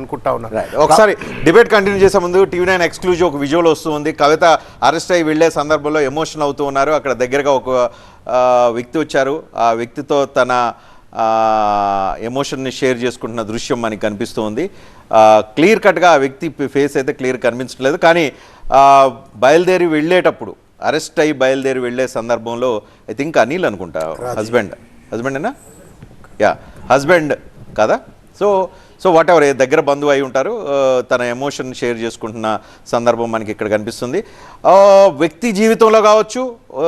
అనుకుంటా ఉన్నారు ఒకసారి డిబేట్ కంటిన్యూ చేసే ముందు టీవీ నైన్ ఎక్స్క్లూజివ్ ఒక విజువల్ వస్తుంది కవిత అరెస్ట్ అయ్యి వెళ్ళే సందర్భంలో ఎమోషన్ అవుతూ ఉన్నారు. అక్కడ దగ్గరగా ఒక వ్యక్తి వచ్చారు. ఆ వ్యక్తితో తన ఎమోషన్ని షేర్ చేసుకుంటున్న దృశ్యం మనకి కనిపిస్తుంది క్లియర్ కట్గా ఆ వ్యక్తి ఫేస్ అయితే క్లియర్ కనిపించట్లేదు. కానీ బయలుదేరి వెళ్ళేటప్పుడు అరెస్ట్ అయ్యి బయలుదేరి వెళ్ళే సందర్భంలో ఐ థింక్ అనిల్ అనుకుంటా. హస్బెండ్ హస్బెండేనా యా హస్బెండ్ కదా? సో సో వాట్ ఎవర్ దగ్గర బంధువు అయి ఉంటారు తన ఎమోషన్ షేర్ చేసుకుంటున్న సందర్భం మనకి ఇక్కడ కనిపిస్తుంది. వ్యక్తి జీవితంలో కావచ్చు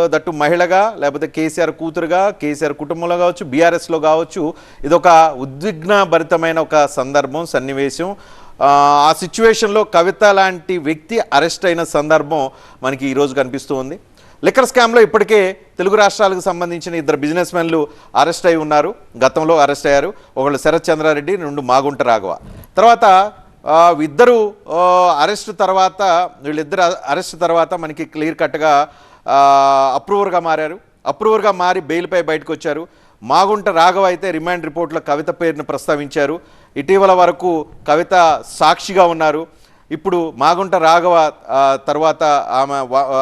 దట్టు మహిళగా లేకపోతే కేసీఆర్ కూతురుగా కేసీఆర్ కుటుంబంలో కావచ్చు బీఆర్ఎస్లో కావచ్చు ఇదొక ఉద్విగ్నభరితమైన ఒక సందర్భం సన్నివేశం. ఆ, ఆ సిచ్యువేషన్లో కవిత లాంటి వ్యక్తి అరెస్ట్ అయిన సందర్భం మనకి ఈరోజు కనిపిస్తూ ఉంది. లిక్కర్ స్కామ్లో ఇప్పటికే తెలుగు రాష్ట్రాలకు సంబంధించిన ఇద్దరు బిజినెస్ మెన్లు అరెస్ట్ అయి ఉన్నారు. గతంలో అరెస్ట్ అయ్యారు. ఒకళ్ళు శరత్ చంద్రారెడ్డి రెండు మాగుంట రాఘవ. తర్వాత ఆ, ఇద్దరు అరెస్ట్ తర్వాత వీళ్ళిద్దరు అరెస్ట్ తర్వాత మనకి క్లియర్ కట్గా అప్రూవర్గా మారారు. అప్రూవర్గా మారి బెయిల్పై బయటకు వచ్చారు మాగుంట రాఘవ అయితే రిమాండ్ రిపోర్ట్లో కవిత పేరును ప్రస్తావించారు. ఇటీవల వరకు కవిత సాక్షిగా ఉన్నారు. ఇప్పుడు మాగుంట రాఘవ తర్వాత ఆమె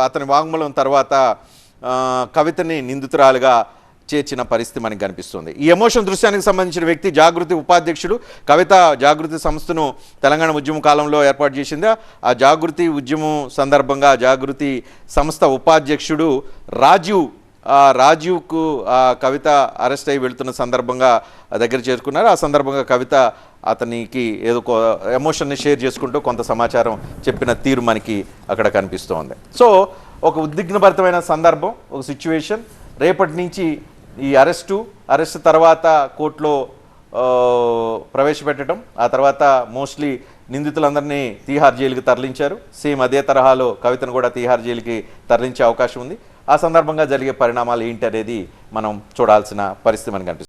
అతని వాంగ్మూలం తర్వాత కవితని నిందితురాలుగా చేర్చిన పరిస్థితి మనకి కనిపిస్తుంది. ఈ ఎమోషన్ దృశ్యానికి సంబంధించిన వ్యక్తి జాగృతి ఉపాధ్యక్షుడు. కవిత జాగృతి సంస్థను తెలంగాణ ఉద్యమ కాలంలో ఏర్పాటు చేసింది? ఆ జాగృతి ఉద్యమం సందర్భంగా జాగృతి సంస్థ ఉపాధ్యక్షుడు రాజీవ్ రాజీవ్కు ఆ కవిత అరెస్ట్ అయి వెళ్తున్న సందర్భంగా దగ్గర చేరుకున్నారు. ఆ సందర్భంగా కవిత అతనికి ఏదో ఎమోషన్ని షేర్ చేసుకుంటూ కొంత సమాచారం చెప్పిన తీరు మనకి అక్కడ కనిపిస్తోంది. సో ఒక ఉద్విగ్నభరితమైన సందర్భం ఒక సిచ్యువేషన్. రేపటి నుంచి ఈ అరెస్టు అరెస్ట్ తర్వాత కోర్టులో ప్రవేశపెట్టడం ఆ తర్వాత మోస్ట్లీ నిందితులందరినీ తీహార్ జైలుకి తరలించారు. సేమ్ అదే తరహాలో కవితను కూడా తీహార్ జైలుకి తరలించే అవకాశం ఉంది. ఆ సందర్భంగా జరిగే పరిణామాలు ఏంటి అనేది మనం చూడాల్సిన పరిస్థితి మనకు కనిపిస్తుంది.